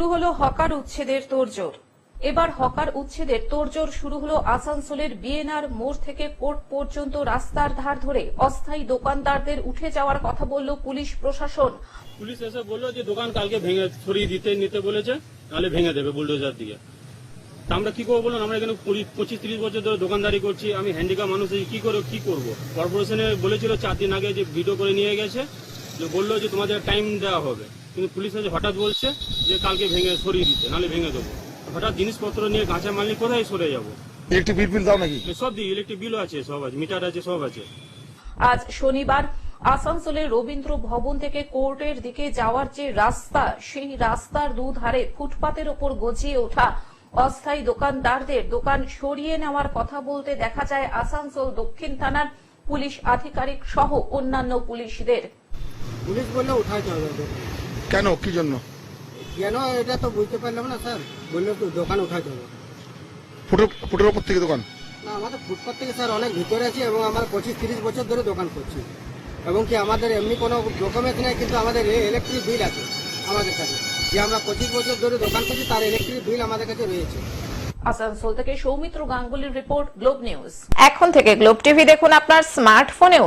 শুরু হলো হকার উচ্ছেদের তোড়জোড়। এবার হকার উচ্ছেদের তোড়জোড় শুরু হলো আসানসোলের বিএনআর মোড় থেকে কোর্ট পর্যন্ত রাস্তার ধার ধরে। অস্থায়ী দোকানদারদের উঠে যাওয়ার কথা বলল পুলিশ প্রশাসন। পুলিশ এসে বলল যে দোকান কালকে ভেঙে সরিয়ে দিতে, নিতে বলেছে, নাহলে ভেঙে দেবে বুলডোজার দিয়ে। আমরা কি করব বলুন? আমরা এখানে পঁচিশ, তিরিশ বছর ধরে দোকানদারি করছি, আমি হ্যান্ডিক্যাপ মানুষ কি করে, কি করব? কর্পোরেশনে বলেছিল চার দিন আগে যে ভিডিও করে নিয়ে গেছে, যে বলল যে তোমাদের টাইম দেওয়া হবে। কিন্তু পুলিশ এসে হঠাৎ বলছে যে কালকে ভেঙে সরিয়ে দিতে নাহলে ভেঙে দেবো। হঠাৎ জিনিসপত্র নিয়ে কাঁচা মাল নিয়ে কোথায় সরে যাব? ইলেকট্রিক বিল বিল দাও নাকি? সব দিই ইলেকট্রিক বিলও আছে সব আছে মিটার আছে সব আছে। আজ শনিবার আসানসোলের রবীন্দ্র ভবন থেকে কোর্টের দিকে যাওয়ার যে রাস্তা সেই রাস্তার দুধারে ফুটপাতের ওপর গজিয়ে ওঠা অস্থায়ী দোকানদারদের দোকান সরিয়ে নেওয়ার কথা বলতে দেখা যায় আসানসোল দক্ষিণ থানার পুলিশ আধিকারিক সহ অন্যান্য পুলিশদের। পুলিশ বললে উঠাইতে হবে। কেন? কি জন্য? কেন এটা তো বুঝতে পারলাম না স্যার। বলল তো দোকান উঠাইতে হবে। ফুটো ফুটোর ওপর থেকে দোকান? না আমাদের ফুটপাথ থেকে স্যার অনেক ভিতরে আছি এবং আমার পঁচিশ তিরিশ বছর ধরে দোকান করছি। এবং কি আমাদের এমনি কোনো ডকুমেন্ট নেই কিন্তু আমাদের ইলেকট্রিক বিল আছে আমাদের কাছে। যে আমরা পঁচিশ বছর ধরে দোকান করছি তার ইলেকট্রিক বিল আমাদের কাছে রয়েছে। আসানসোল থেকে সৌমিত্র গাঙ্গুলির রিপোর্ট গ্লোব নিউজ এখন থেকে গ্লোব টিভি দেখুন আপনার স্মার্টফোনেও